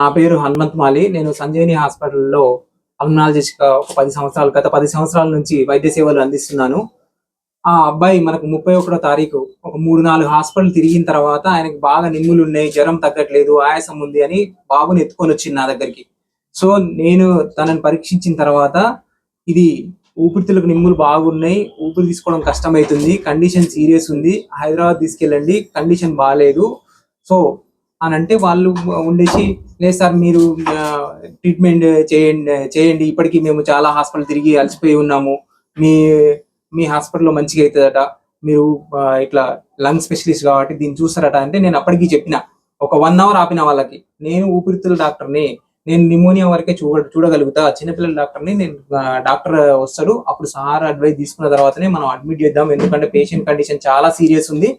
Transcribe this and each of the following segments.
నా పేరు హనుమంత్ మాలి. నేను సంజయని హాస్పిటల్లో అల్మనాలజిస్ట్గా పది సంవత్సరాలు గత పది సంవత్సరాల నుంచి వైద్య సేవలు అందిస్తున్నాను. ఆ అబ్బాయి మనకు ముప్పై ఒకటో తారీఖు ఒక మూడు నాలుగు హాస్పిటల్ తిరిగిన తర్వాత ఆయనకు బాగా నిమ్ములు ఉన్నాయి జ్వరం తగ్గట్లేదు ఆయాసం ఉంది అని బాబుని ఎత్తుకొని వచ్చింది నా దగ్గరికి. సో నేను తనని పరీక్షించిన తర్వాత ఇది ఊపిరితిత్తులకు నిమ్ములు బాగున్నాయి ఊపిరి తీసుకోవడం కష్టమవుతుంది కండిషన్ సీరియస్ ఉంది హైదరాబాద్ తీసుకెళ్ళండి కండిషన్ బాగాలేదు సో అని అంటే వాళ్ళు ఉండేసి లేదు సార్ మీరు ట్రీట్మెంట్ చేయండి చేయండి. ఇప్పటికీ మేము చాలా హాస్పిటల్ తిరిగి అలసిపోయి ఉన్నాము. మీ మీ హాస్పిటల్లో మంచిగా అవుతుందట మీరు ఇట్లా లంగ్ స్పెషలిస్ట్ కాబట్టి దీన్ని చూస్తారట అంటే నేను అప్పటికి చెప్పిన. ఒక వన్ అవర్ ఆపిన వాళ్ళకి. నేను ఊపిరితిత్తుల డాక్టర్ని నేను నిమోనియా వరకే చూడ చూడగలుగుతా. చిన్నపిల్లల డాక్టర్ని నేను డాక్టర్ వస్తాడు. అప్పుడు సార్ అడ్వైస్ తీసుకున్న తర్వాతనే మనం అడ్మిట్ చేద్దాం. ఎందుకంటే పేషెంట్ కండిషన్ చాలా సీరియస్ ఉంది.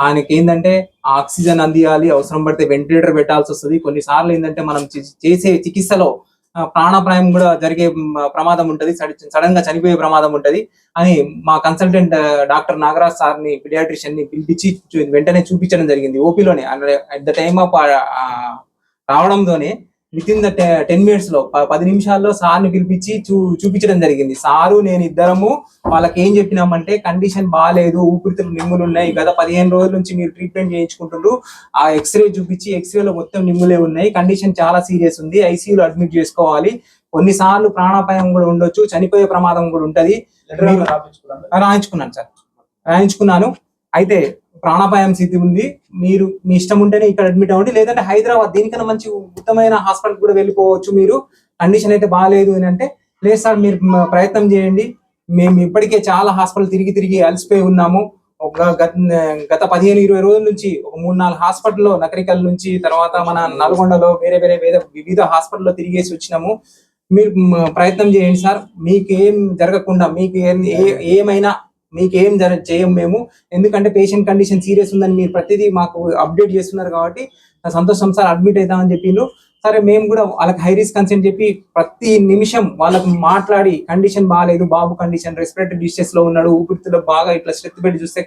ఆయనకి ఏంటంటే ఆక్సిజన్ అందియాలి అవసరం పడితే వెంటిలేటర్ పెట్టాల్సి వస్తుంది. కొన్నిసార్లు ఏంటంటే మనం చేసే చికిత్సలో ప్రాణప్రాయం ప్రాణాపాయం కూడా జరిగే ప్రమాదం ఉంటది. సడన్గా చనిపోయే ప్రమాదం ఉంటది. అని మా కన్సల్టెంట్ డాక్టర్ నాగరాజ్ సార్ని పిడియాట్రిషియన్ని పిలిపించి వెంటనే చూపించడం జరిగింది. ఓపీలోనే. అట్ ద టైమ్ ఆఫ్ రావడంతోనే విత్ ఇన్ ద టెన్ మినిట్స్లో పది నిమిషాల్లో సార్ని పిలిపించి చూ చూపించడం జరిగింది. సారు నేను ఇద్దరము వాళ్ళకి ఏం చెప్పినామంటే కండిషన్ బాగాలేదు ఊపిరితిత్తులు నిమ్ములు ఉన్నాయి. గత పదిహేను రోజుల నుంచి మీరు ట్రీట్మెంట్ చేయించుకుంటున్నారు ఆ ఎక్స్రే చూపించి ఎక్స్రే లో మొత్తం నిమ్ములే ఉన్నాయి. కండిషన్ చాలా సీరియస్ ఉంది. ఐసీయూలో అడ్మిట్ చేసుకోవాలి. కొన్నిసార్లు ప్రాణాపాయం కూడా ఉండొచ్చు చనిపోయే ప్రమాదం కూడా ఉంటది. రాయించుకున్నాను సార్. రాయించుకున్నాను. అయితే ప్రాణాపాయం స్థితి ఉంది. మీరు మీ ఇష్టం ఉంటేనే ఇక్కడ అడ్మిట్ అవ్వండి. లేదంటే హైదరాబాద్ దీనికన్నా మంచి ఉత్తమమైన హాస్పిటల్ కూడా వెళ్ళిపోవచ్చు మీరు. కండిషన్ అయితే బాగాలేదు అని అంటే లేదు సార్ మీరు ప్రయత్నం చేయండి. మేము ఇప్పటికే చాలా హాస్పిటల్ తిరిగి తిరిగి అలసిపోయి ఉన్నాము. ఒక గత గత పదిహేను ఇరవై రోజుల నుంచి ఒక మూడు నాలుగు హాస్పిటల్లో నకరికల్ నుంచి తర్వాత మన నల్గొండలో వేరే వేరే వేరే వివిధ హాస్పిటల్లో తిరిగేసి వచ్చినాము. మీరు ప్రయత్నం చేయండి సార్. మీకు ఏం జరగకుండా మీకు ఏం- ఏ- ఏమైనా మీకు ఏం జర చేయం మేము. ఎందుకంటే పేషెంట్ కండిషన్ సీరియస్ ఉందని మీరు ప్రతిదీ మాకు అప్డేట్ చేస్తున్నారు కాబట్టి సంతోషం సార్ అడ్మిట్ అవుతామని చెప్పిండ్రు సరే మేము కూడా వాళ్ళకి హై రిస్క్ కన్సెంట్ చెప్పి ప్రతి నిమిషం వాళ్ళకి మాట్లాడి కండిషన్ బాగాలేదు బాబు కండిషన్ రెస్పిరేటరీ డిస్టెస్లో ఉన్నాడు ఊపిరితిలో బాగా ఇట్లా స్ట్రెత్ పెట్టి చూస్తే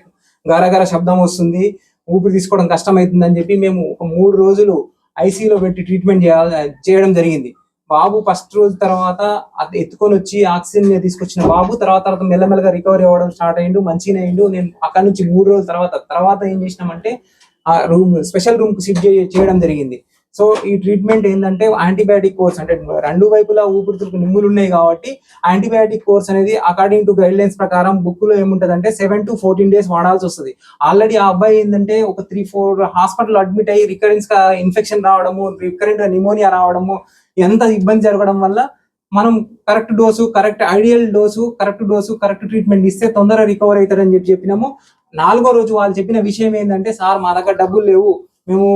గరగర శబ్దం వస్తుంది ఊపిరి తీసుకోవడం కష్టమవుతుందని చెప్పి మేము ఒక మూడు రోజులు ఐసీలో పెట్టి ట్రీట్మెంట్ చేయాలి చేయడం జరిగింది. బాబు ఫస్ట్ రోజు తర్వాత అది ఎత్తుకొని వచ్చి ఆక్సిజన్ తీసుకొచ్చిన బాబు తర్వాత తర్వాత మెల్లమెల్లగా రికవరీ అవ్వడం స్టార్ట్ అయ్యిండు మంచిగా అయ్యిండు. నేను అక్కడ నుంచి మూడు రోజుల తర్వాత తర్వాత ఏం చేసినామంటే ఆ రూమ్ స్పెషల్ రూమ్కు షిఫ్ట్ చేయడం జరిగింది. సో ఈ ట్రీట్మెంట్ ఏంటంటే యాంటీబయాటిక్ కోర్స్ అంటే రెండు వైపులా ఊపిరితిత్తులకు నిమ్ములు ఉన్నాయి కాబట్టి యాంటీబయాటిక్ కోర్స్ అనేది అకార్డింగ్ టు గైడ్ లైన్స్ ప్రకారం బుక్లో ఏముంటది అంటే సెవెన్ టు ఫోర్టీన్ డేస్ వాడాల్సి వస్తుంది. ఆల్రెడీ ఆ అబ్బాయి ఏంటంటే ఒక త్రీ ఫోర్ హాస్పిటల్ అడ్మిట్ అయ్యి రికరెన్స్గా ఇన్ఫెక్షన్ రావడము రికరెంట్ నిమోనియా రావడము ఎంత ఇబ్బంది జరగడం వల్ల మనం correct dose correct ideal dose correct dose correct treatment ఇస్తే తొందరగా రికవర్ అవుతారని చెప్పి చెప్పినాము. నాలుగో రోజు వాళ్ళు చెప్పిన విషయం ఏంటంటే సార్ మా దగ్గర డబ్బులు లేవు. మేము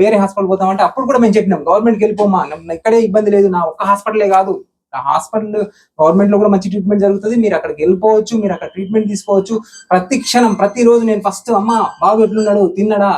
వేరే హాస్పిటల్ పోతామంటే అప్పుడు కూడా మేము చెప్పినాం గవర్నమెంట్కి వెళ్ళిపోమా ఇక్కడే ఇబ్బంది లేదు నా ఒక్క హాస్పిటలే కాదు. హాస్పిటల్ గవర్నమెంట్లో కూడా మంచి ట్రీట్మెంట్ జరుగుతుంది మీరు అక్కడికి వెళ్ళిపోవచ్చు మీరు అక్కడ ట్రీట్మెంట్ తీసుకోవచ్చు. ప్రతి క్షణం ప్రతి రోజు నేను ఫస్ట్ అమ్మ బాబు ఎట్లున్నాడు తిన్నాడా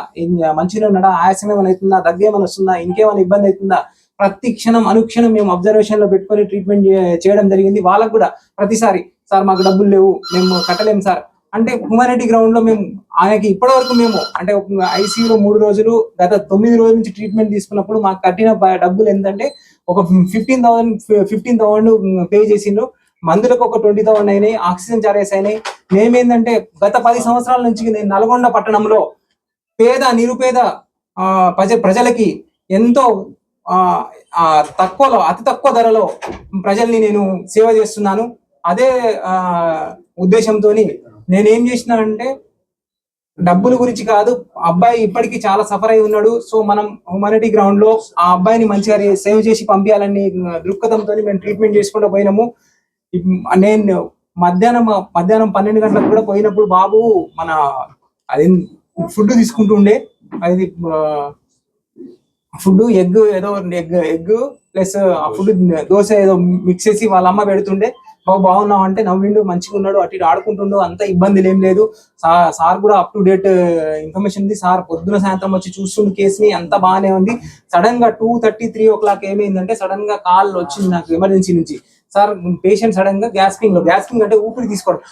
మంచిగా ఉన్నాడా ఆయాసం ఏమైనా అవుతుందా దగ్గేమైనా వస్తుందా ఇంకేమైనా ఇబ్బంది అవుతుందా? ప్రతి క్షణం అనుక్షణం మేము అబ్జర్వేషన్లో పెట్టుకొని ట్రీట్మెంట్ చేయడం జరిగింది. వాళ్ళకు కూడా ప్రతిసారి సార్ మాకు డబ్బులు లేవు మేము కట్టలేము సార్ అంటే హ్యూమానిటీ గ్రౌండ్లో మేము ఆయనకి ఇప్పటి వరకు మేము అంటే ఐసీయూలో మూడు రోజులు గత తొమ్మిది రోజుల నుంచి ట్రీట్మెంట్ తీసుకున్నప్పుడు మాకు కట్టిన డబ్బులు ఏంటంటే ఒక fifteen thousand fifteen thousand pay చేసిండ్రు. మందులకు ఒక ట్వంటీ థౌసండ్ అయినాయి ఆక్సిజన్ చార్జెస్ అయినాయి. మేమేందంటే గత పది సంవత్సరాల నుంచి నేను నల్గొండ పట్టణంలో పేద నిరుపేద ప్రజ ప్రజలకి ఎంతో తక్కువలో అతి తక్కువ ధరలో ప్రజల్ని నేను సేవ చేస్తున్నాను. అదే ఉద్దేశంతో నేను ఏం చేసినానంటే డబ్బుల గురించి కాదు అబ్బాయి ఇప్పటికీ చాలా సఫర్ అయి ఉన్నాడు. సో మనం హ్యూమానిటీ గ్రౌండ్లో ఆ అబ్బాయిని మంచిగా సేవ్ చేసి పంపించాలని దృక్పథంతో మేము ట్రీట్మెంట్ చేసుకుంటూ పోయినాము. నేను మధ్యాహ్నం మధ్యాహ్నం పన్నెండు గంటలకు కూడా పోయినప్పుడు బాబు మన అది ఫుడ్ తీసుకుంటుండే అది ఫుడ్ ఎగ్ ఏదో ఎగ్ ఎగ్ ప్లస్ ఆ ఫుడ్ దోశ ఏదో మిక్స్ చేసి వాళ్ళ అమ్మ పెడుతుండే. బాబు బాగున్నావు అంటే నవ్విండు మంచిగా ఉన్నాడు అటు ఇటు ఆడుకుంటుండు అంత ఇబ్బంది ఏం లేదు సార్ కూడా అప్ టు డేట్ ఇన్ఫర్మేషన్ ఉంది. సార్ పొద్దున సాయంత్రం వచ్చి చూస్తుండు కేసుని అంత బాగానే ఉంది. సడన్గా two thirty three o'clock ఏమైందంటే సడన్గా కాల్ వచ్చింది నాకు ఎమర్జెన్సీ నుంచి. సార్ పేషెంట్ సడన్గా గ్యాస్కింగ్లో గ్యాస్పింగ్ అంటే ఊపిరి తీసుకోవడం.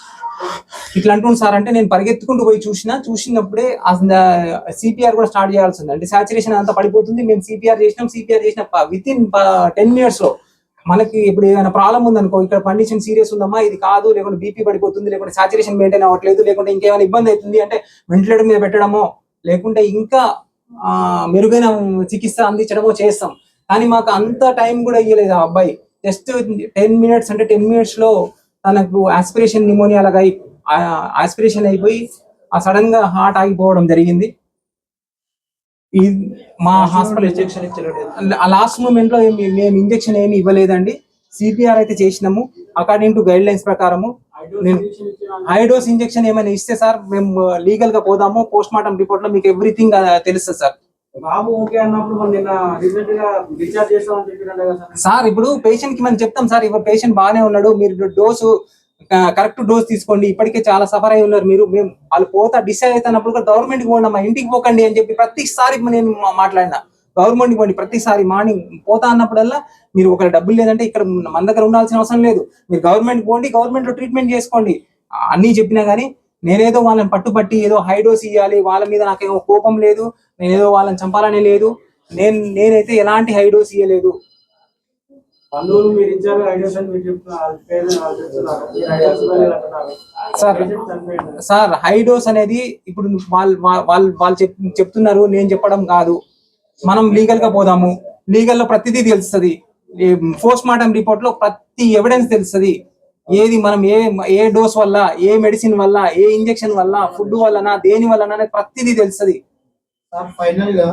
ఇట్లా అంటుంది సార్ అంటే నేను పరిగెత్తుకుంటూ పోయి చూసిన చూసినప్పుడే సిపిఆర్ uh, కూడా స్టార్ట్ చేయాల్సి ఉంది. అంటే సాచురేషన్ అంతా పడిపోతుంది. మేము సిపిఆర్ చేసినాం సిపిఆర్ చేసిన విత్ ఇన్ టెన్ మినిట్స్లో మనకి ఇప్పుడు ఏదైనా ప్రాబ్లం ఉందనుకో ఇక్కడ కండిషన్ సీరియస్ ఉందమ్మా ఇది కాదు లేకుంటే బీపీ పడిపోతుంది లేకుంటే సాచురేషన్ మెయింటైన్ అవ్వట్లేదు లేకుంటే ఇంకేమైనా ఇబ్బంది అవుతుంది అంటే వెంటిలేటర్ మీద పెట్టడమో లేకుంటే ఇంకా ఆ, మెరుగైన చికిత్స అందించడమో చేస్తాం. కానీ మాకు అంత టైం కూడా ఇవ్వలేదు ఆ అబ్బాయి. జస్ట్ టెన్ మినిట్స్ అంటే టెన్ మినిట్స్లో తనకు ఆస్పిరేషన్ నిమోనియా లాగా ఆస్పిరేషన్ అయిపోయి ఆ సడన్గా హార్ట్ ఆగిపోవడం జరిగింది. ఈ మా హాస్పిటల్ ఇంజెక్షన్ ఇచ్చలేదు లాస్ట్ మూమెంట్లో మేము ఇంజెక్షన్ ఏమి ఇవ్వలేదండి. సిపిఆర్ అయితే చేసినాము. అకార్డింగ్ టు గైడ్ లైన్స్ ప్రకారము నేను హై డోస్ ఇంజెక్షన్ ఏమైనా ఇస్తే సార్ మేము లీగల్గా పోదాము. పోస్ట్ మార్టం రిపోర్ట్లో మీకు ఎవ్రీథింగ్ తెలుస్తుంది సార్. బాబు ఓకే అన్నప్పుడు మనం నిన్న రీసెంట్గా డిశ్చార్జ్ చేస్తామని చెప్పినట్టు కదా సార్. సార్ ఇప్పుడు పేషెంట్కి మనం చెప్తాం సార్ ఇప్పుడు పేషెంట్ బాగానే ఉన్నాడు. మీరు డోసు కరెక్ట్ డోస్ తీసుకోండి. ఇప్పటికే చాలా సఫర్ అయి ఉన్నారు మీరు. మేము వాళ్ళు పోతా డిసైడ్ అవుతున్నప్పుడు కూడా గవర్నమెంట్కి పోండి మా ఇంటికి పోకండి అని చెప్పి ప్రతిసారి నేను మా- మాట్లాడినా. గవర్నమెంట్కి పోండి ప్రతిసారి మార్నింగ్ పోతా అన్నప్పుడల్లా మీరు ఒక డబ్బులు లేదంటే ఇక్కడ మన దగ్గర ఉండాల్సిన అవసరం లేదు. మీరు గవర్నమెంట్ పోండి గవర్నమెంట్లో ట్రీట్మెంట్ చేసుకోండి. అన్నీ చెప్పినా కానీ నేనేదో వాళ్ళని పట్టుబట్టి ఏదో హైడోస్ ఇవ్వాలి వాళ్ళ మీద నాకేమో కోపం లేదు నేనేదో వాళ్ళని చంపాలని లేదు. నేను నేనైతే ఎలాంటి హైడోస్ ఇవ్వలేదు బంధువులు మీరు ఇచ్చారు ఐడియాస్ అని మీరు చెప్తున్నారు సార్ హై డోస్ అనేది ఇప్పుడు వాళ్ళు వాళ్ళు వాళ్ళు చెప్ చెప్తున్నారు నేను చెప్పడం కాదు. మనం లీగల్గా పోదాము. లీగల్లో ప్రతిదీ తెలుస్తుంది. పోస్ట్ మార్టం రిపోర్ట్లో ప్రతి ఎవిడెన్స్ తెలుస్తుంది. ఏది మనం ఏ ఏ డోస్ వల్ల ఏ మెడిసిన్ వల్ల ఏ ఇంజెక్షన్ వల్ల ఫుడ్ వల్లనా దేని వలన అనేది ప్రతిదీ తెలుస్తుంది. సార్ ఫైనల్గా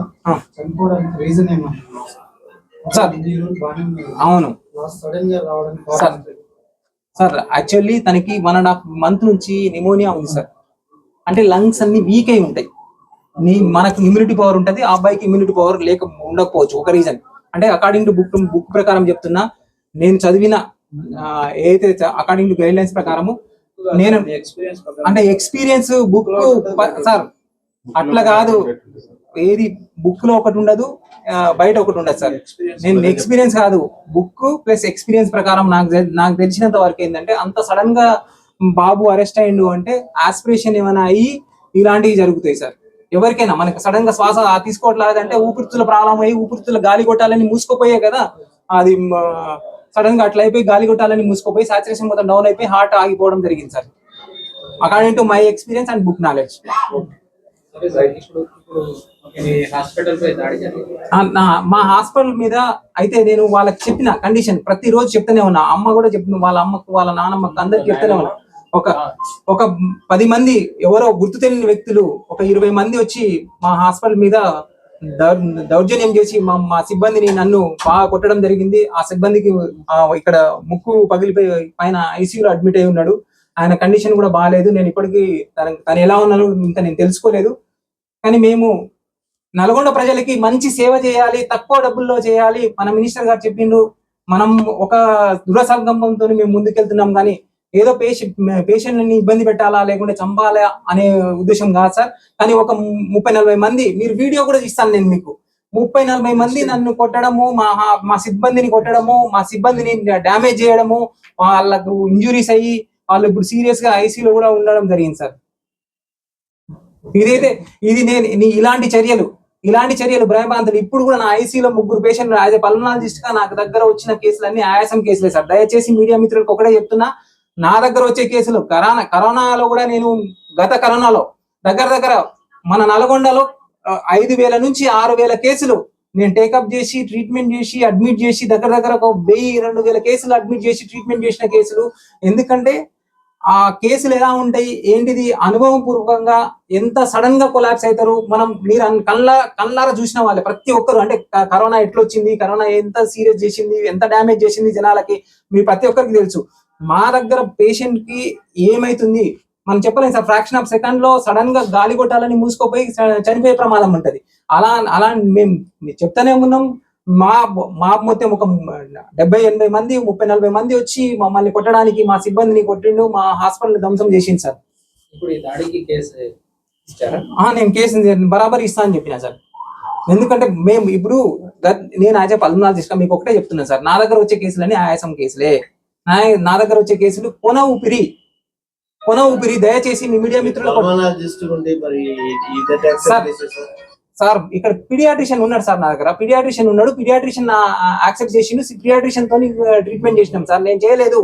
రీజన్ ఏమన్నా సార్. అవును. సార్. సార్ యాక్చువల్లీ తనకి వన్ అండ్ హాఫ్ మంత్ నుంచి నిమోనియా ఉంది సార్. అంటే లంగ్స్ అన్ని వీక్ అయి ఉంటాయి. నీ మనకు ఇమ్యూనిటీ పవర్ ఉంటుంది ఆ అబ్బాయికి ఇమ్యూనిటీ పవర్ లేక ఉండకపోవచ్చు ఒక రీజన్ అంటే అకార్డింగ్ టు బుక్ బుక్ ప్రకారం చెప్తున్నా నేను చదివిన ఏదైతే అకార్డింగ్ టు గైడ్ లైన్స్ ప్రకారము నేను ఎక్స్పీరియన్స్ అంటే ఎక్స్పీరియన్స్ బుక్ సార్ అట్లా కాదు. ఏది బుక్లో ఒకటి ఉండదు బయట ఒకటి ఉండదు సార్. నేను ఎక్స్పీరియన్స్ కాదు. బుక్ ప్లస్ ఎక్స్పీరియన్స్ ప్రకారం నాకు నాకు తెలిసినంత వరకు ఏంటంటే అంత సడన్గా బాబు అరెస్ట్ అయ్యిండు అంటే ఆస్పిరేషన్ ఏమైనా అయ్యి ఇలాంటివి జరుగుతాయి సార్. ఎవరికైనా మనకి సడన్గా శ్వాస తీసుకోవట్లేదంటే ఊపిరితిత్తుల ప్రాబ్లం అయ్యి ఊపిరితిత్తుల గాలి కొట్టాలని మూసుకుపోయాయి కదా. అది సడన్గా అట్లా అయిపోయి గాలి కొట్టాలని మూసుకుపోయి సాచురేషన్ మొత్తం డౌన్ అయిపోయి హార్ట్ ఆగిపోవడం జరిగింది sir. According to my experience and book knowledge మా హాస్పిటల్ మీద అయితే నేను వాళ్ళకి చెప్పిన కండిషన్ ప్రతి రోజు చెప్తూనే ఉన్నా. అమ్మ కూడా చెప్పిన వాళ్ళ అమ్మకు వాళ్ళ నాన్నమ్మకు అందరికి చెప్తూనే ఉన్నా. ఒక ఒక పది మంది ఎవరో గుర్తు తెలియని వ్యక్తులు ఒక ఇరవై మంది వచ్చి మా హాస్పిటల్ మీద దౌర్జన్యం చేసి మా మా సిబ్బందిని నన్ను బాగా కొట్టడం జరిగింది. ఆ సిబ్బందికి ఇక్కడ ముక్కు పగిలిపోయి పైన ఐసీయూలో అడ్మిట్ అయి ఉన్నాడు. ఆయన కండిషన్ కూడా బాగాలేదు నేను ఇప్పటికీ తన తను ఎలా ఉన్నాడో ఇంకా నేను తెలుసుకోలేదు. కానీ మేము నల్గొండ ప్రజలకి మంచి సేవ చేయాలి తక్కువ డబ్బుల్లో చేయాలి. మన మినిస్టర్ గారు చెప్పిండ్రు మనం ఒక దృఢ సంకల్పంతో మేము ముందుకెళ్తున్నాం. కానీ ఏదో పేషెంట్ పేషెంట్ని ఇబ్బంది పెట్టాలా లేకుంటే చంపాలా అనే ఉద్దేశం కాదు సార్. కానీ ఒక ముప్పై నలభై మంది మీరు వీడియో కూడా ఇస్తాను నేను మీకు. ముప్పై నలభై మంది నన్ను కొట్టడము మా మా సిబ్బందిని కొట్టడము మా సిబ్బందిని డ్యామేజ్ చేయడము వాళ్ళకు ఇంజురీస్ అయ్యి వాళ్ళు ఇప్పుడు సీరియస్గా ఐసీలో కూడా ఉండడం జరిగింది సార్. ఇదైతే ఇది నేను నీ ఇలాంటి చర్యలు ఇలాంటి చర్యలు భయభ్రాంతులు ఇప్పుడు కూడా నా ఐసీలో ముగ్గురు పేషెంట్ యాజ్ ఎ పల్మనాలజిస్ట్గా నాకు దగ్గర వచ్చిన కేసులన్నీ ఆయాసం కేసులే సార్. దయచేసి మీడియా మిత్రులకు ఒకటే చెప్తున్నా నా దగ్గర వచ్చే కేసులు కరోనా కరోనాలో కూడా నేను గత కరోనాలో దగ్గర దగ్గర మన నల్గొండలో ఐదు వేల నుంచి ఆరు వేల కేసులు నేను టేకప్ చేసి ట్రీట్మెంట్ చేసి అడ్మిట్ చేసి దగ్గర దగ్గర ఒక వెయ్యి రెండు వేల కేసులు అడ్మిట్ చేసి ట్రీట్మెంట్ చేసిన కేసులు. ఎందుకంటే ఆ కేసులు ఎలా ఉంటాయి? ఏంటిది? అనుభవం పూర్వకంగా ఎంత సడన్గా కొలాప్స్ అవుతారు? మనం మీరు అన్- కళ్ళ కళ్ళారా చూసిన వాళ్ళే ప్రతి ఒక్కరు అంటే కరోనా కరోనా ఎట్లొచ్చింది? కరోనా ఎంత సీరియస్ చేసింది? ఎంత డ్యామేజ్ చేసింది జనాలకి? మీరు ప్రతి ఒక్కరికి తెలుసు. మా దగ్గర పేషెంట్కి ఏమైతుంది? మనం చెప్పలేం సార్ ఫ్రాక్షన్ ఆఫ్ సెకండ్లో సడన్గా గాలి కొట్టాలని మూసుకోపోయి చనిపోయే ప్రమాదం ఉంటది. అలా అలా మేము చెప్తానే ఉన్నాం. మా మా మొత్తం ఒక డెబ్బై ఎనభై మంది ముప్పై నలభై మంది వచ్చి మమ్మల్ని కొట్టడానికి మా సిబ్బందిని కొట్టిండు మా హాస్పిటల్ ధ్వంసం చేసింది సార్. ఇప్పుడు ఈ దాడికి కేసు ఇచ్చారా? ఆ, నేను కేసు బరాబర్ ఇస్తా అని చెప్పిన సార్. ఎందుకంటే మేము ఇప్పుడు నేను యాజ్ పల్మనాలజిస్ట్ మీకు ఒకటే చెప్తున్నాను సార్. నా దగ్గర వచ్చే కేసులన్నీ ఆయాసం కేసులే. నా నా దగ్గర వచ్చే కేసులు కొన ఊపిరి. కొన ఊపిరి. దయచేసి మీ మీడియా మిత్రులకు సార్. సార్ ఇక్కడ పిడియాట్రిషియన్ ఉన్నాడు సార్ నా దగ్గర. పిడియాట్రిషియన్ ఉన్నాడు. పిడియాట్రిషియన్ యాక్సెప్ట్ చేసిండు. పిడియాట్రిషియన్ తోని ట్రీట్మెంట్ చేసినాం సార్. నేను చేయలేదు.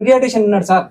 పిడియాట్రిషియన్ ఉన్నాడు సార్.